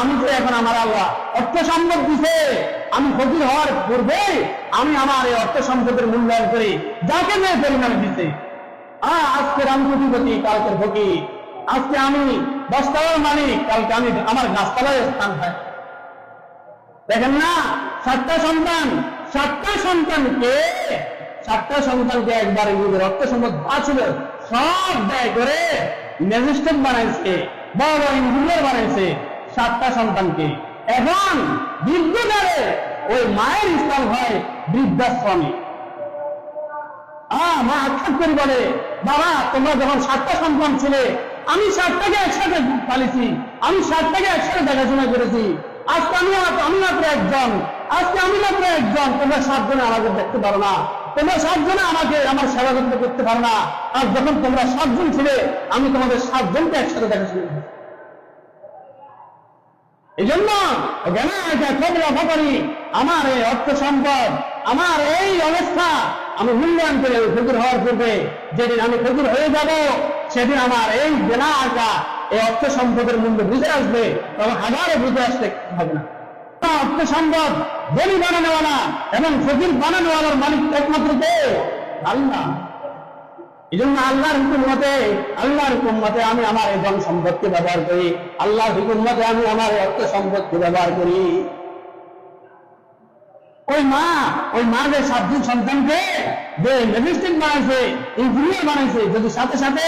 আমি তো এখন আমার আল্লাহ অর্থ সম্পদ দিছে, আমি হওয়ার পূর্বে আমি আমার এই অর্থ সম্পদের মূল্যায়ন করি যাকে যে পরিমাণ দিতে আহ আজকে আমি কোটিপতি কালকের আজকে আমি দশতলার মালিক, কালকে আমি আমার গাছতলায় স্থান পাই দেখেন না, সাতটা সন্তান, সাতটা সন্তানকে সাতটা সন্তানকে একবারে নিজের অর্থ সম্পদ ছিল সব ব্যয় করে ম্যাজিস্ট্রেট বানাইছে, বড় ইঞ্জিনিয়ার বানাইছে সাতটা সন্তানকে। এখন বৃদ্ধকালে ওই মায়ের স্থান হয় বৃদ্ধাশ্রমে। মা আক্ষেপ বলে, বাবা, তোমরা যখন সাতটা সন্তান ছিলে, আমি সাতটাকে একসাথে পালিছি আমি সাতটাকে একসাথে দেখাশোনা করেছি। আজকে আমি আমি মাত্র একজন, আজকে আমি মাত্র একজন, তোমরা সাতজনে আমাকে দেখতে পারো না। তোমরা সাতজনে আমাকে আমার সেবা যত্ন করতে পারো না। আর যখন তোমরা সাতজন ছিলে, আমি তোমাদের সাতজনকে একসাথে দেখাশোনা করেছি। এই জন্য আমার এই অর্থ সম্পদ, আমার এই অবস্থা আমি মূল্যায়ন করে ফকির হওয়ার পূর্বে যেদিন আমি ফকির হয়ে যাব, সেদিন আমার এই জেনা আঁকা, এই অর্থ সম্পদের মূল্য বুঝে আসবে তখন হাজারে বুঝে আসতে হবে না। সম্পদ, বলি বানানোওয়ালা এবং ফকির বানানোওয়ালার মালিক একমাত্র কে? আল্লাহ। এই জন্য আল্লাহর হুকুম মতে, আল্লাহর হুকুম মতে আমি আমার এই ধন সম্পদকে ব্যবহার করি। আল্লাহর হুকুম মতে আমি আমার অর্থ সম্পদকে ব্যবহার করি। ওই মা ওই মা যে সাতজন সন্তানকে যে ম্যাজিস্ট্রেট বানাইছে ইঞ্জিনিয়ার বানাইছে, যদি সাথে সাথে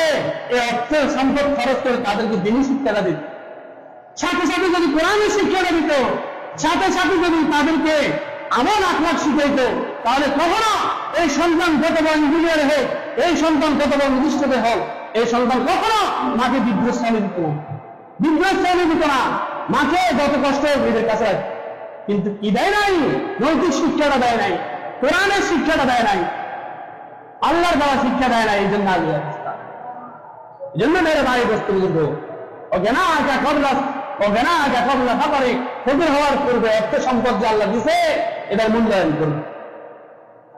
এই অর্থ সম্পদ খরচ করে তাদেরকে দিনই শিক্ষাটা দিত। সাথে সাথে যদি কোরআনের শিক্ষাটা দিত সাথে সাথে যদি তাদেরকে আমার আখলাখ শিখাইতো, তাহলে কখনো এই সন্তান কত বড় ইঞ্জিনিয়ার হোক, এই সন্তান কত বড় ম্যাজিস্ট্রেটে হোক, এই সন্তান কখনো মাকে বিদ্রোহী দিত না। বিদ্রোহী দিত না। মাকে যত কষ্ট নিজের কাছে। কিন্তু কি দেয় নাই? নৈতিক শিক্ষাটা দেয় নাই। কোরআনের শিক্ষাটা দেয় নাই। আল্লাহর দ্বারা শিক্ষা দেয় নাই এই জন্য আগে এই জন্য মেরে ভাই বস্তু বুঝব অজ্ঞানা আগে কবলা ফাঁকারে হওয়ার পূর্বে অর্থ সম্পদ যে আল্লাহ দিছে, এটার মূল্যায়ন করবে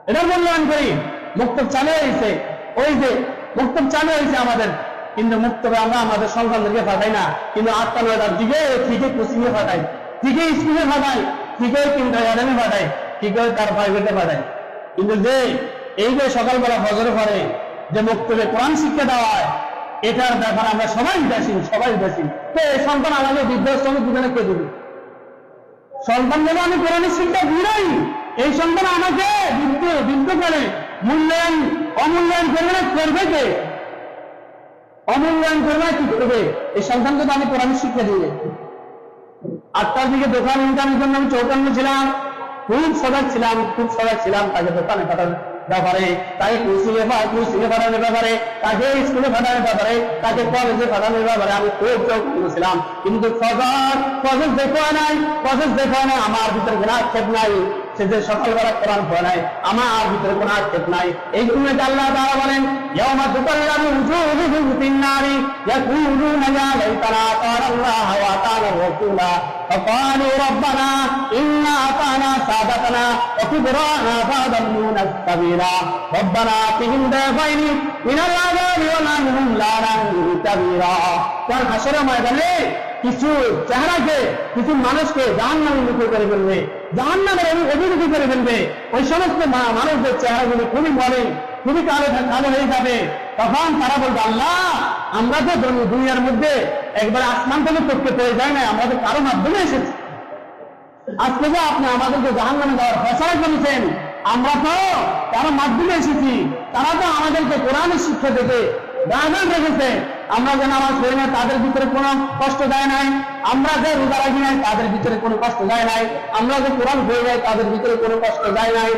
এটার মূল্যায়ন করি চালু হয়েছে ওই যে চালু হয়েছে আমাদের। কিন্তু মুক্তবে আমরা আমাদের সন্তানদেরকে পাঠাই না, কিন্তু আটটা দিকে ঠিকই কোচিং এ পাঠাই ঠিকই স্কুলে পাঠাই ঠিকই কিংবা একাডেমি পাঠাই ঠিকই তার প্রাইভেটে পাঠাই। কিন্তু যে, এই যে সকালবেলা ফজরে পরে যে মুক্তবে কোরআন শিক্ষা দেওয়া হয় এটার ব্যাপারে আমরা সবাই উদাসীন সবাই উদাসীন। তো এই সন্তান আমাদের বৃদ্ধাশ্রমে দিবে কে দেবে? সন্তান যেন আমি কোরআনের শিক্ষা দিই এই সন্তান আমাকে বিদ্য বিদ্য করে, মূল্যায়ন, অমূল্যায়ন করবে না করবে কে? অমূল্যায়ন করবে, কি করবে? এই সন্তানকে তো আমি কোরআনের শিক্ষা দিয়ে আটটার দিকে দোকান, ইনকামের জন্য আমি চৌকান্ন ছিলাম, খুব সজাগ ছিলাম, খুব সজাগ ছিলাম, তাকে দোকানে পাঠানোর ব্যাপারে তাকে কোচিংয়ে কোচিংয়ে পাঠানোর ব্যাপারে, তাকে স্কুলে পাঠানোর ব্যাপারে, তাকে কলেজে পাঠানোর ব্যাপারে আমি খুব চোখ করেছিলাম কিন্তু ফজর প্রসেস দেখা নাই প্রসেস দেখা নাই, আমার ভিতরে কোনো আক্ষেপ নাই। সে যে সকালবেলা কোরআন হয় নাই, আমার ভিতরে কোনো আক্ষেপ নাই। এই জন্য আল্লাহ তারা বলেন ইয়ামা তুকাল্লামু উজুহুহুম ফিন্নারি, ইয়াকুলুনা ইয়া লাইতানা তাআলা ওয়া তাআলা রাসূলা, ফাকালু রাব্বানা أطعنا سادتنا وكبرانا فأضلونا السبيلا ربنا آتهم ضيفين من العذاب ولعنهم لعنا كبيرا কারণ হাসরের ময়দানে কিছু চেহারাকে কিছু মানুষকে জাহান নামে মুখে করে ফেলবে জাহান নামের অভিমুখী করে ফেলবে ওই সমস্ত মা- মানুষদের চেহারাগুলি খুবই মলিন খুবই কালো কালো হয়ে যাবে তখন তারা বলবে আল্লাহ আমরা তো দুনি- দুনিয়ার মধ্যে একবার আসমান থেকে চোখকে পেয়ে যাই না আমরা তো কারো মাধ্যমে এসেছি আজকে যে আপনি আমাদেরকে জাহান ফসলা করেছেন। আমরা তো কারও মাধ্যমে এসেছি। তারা তো আমাদেরকে কোরআনের শিক্ষা রেখেছে। আমরা যেন আমার শরীরে তাদের ভিতরে কোনো কষ্ট দেয় নাই, আমরা যে রোজা রাখি নাই, তাদের ভিতরে কোনো কষ্ট দেয় নাই, আমরা যে কোরআন হয়ে যায় তাদের ভিতরে কোনো কষ্ট দেয় নাই।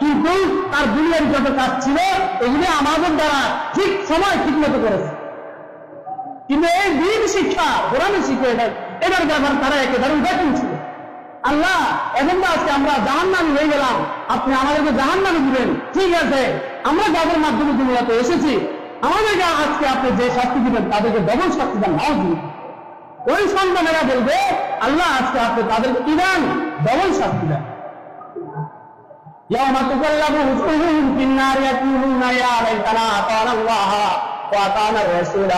কিন্তু তার দুনিয়ার যত কাজ ছিল, এগুলি আমাদের দ্বারা ঠিক সময় ঠিক মতো করেছে। কিন্তু এই দিন শিক্ষা, কোরআনের শিক্ষা এটা এটার ব্যাপার তারা একেবারে উদাসীন ছিল। আল্লাহ এখন তো আজকে আমরা জাহান নামে হয়ে গেলাম আপনি আমাদেরকে জাহান নামে দিবেন ঠিক আছে আমরা যাদের মাধ্যমে দুনিয়াতে এসেছি আমাদেরকে আজকে আপনি যে শাস্তি দিবেন তাদেরকে ডবল শাস্তি দেন নাও দিন ওই সন্তানেরা বলবে আল্লাহ আজকে আপনি তাদেরকে কি দেন ডবল শাস্তি দেন يوم تقلب وجوههم في النار يقولون يا ليتنا أطعنا الله وأطعنا الرسول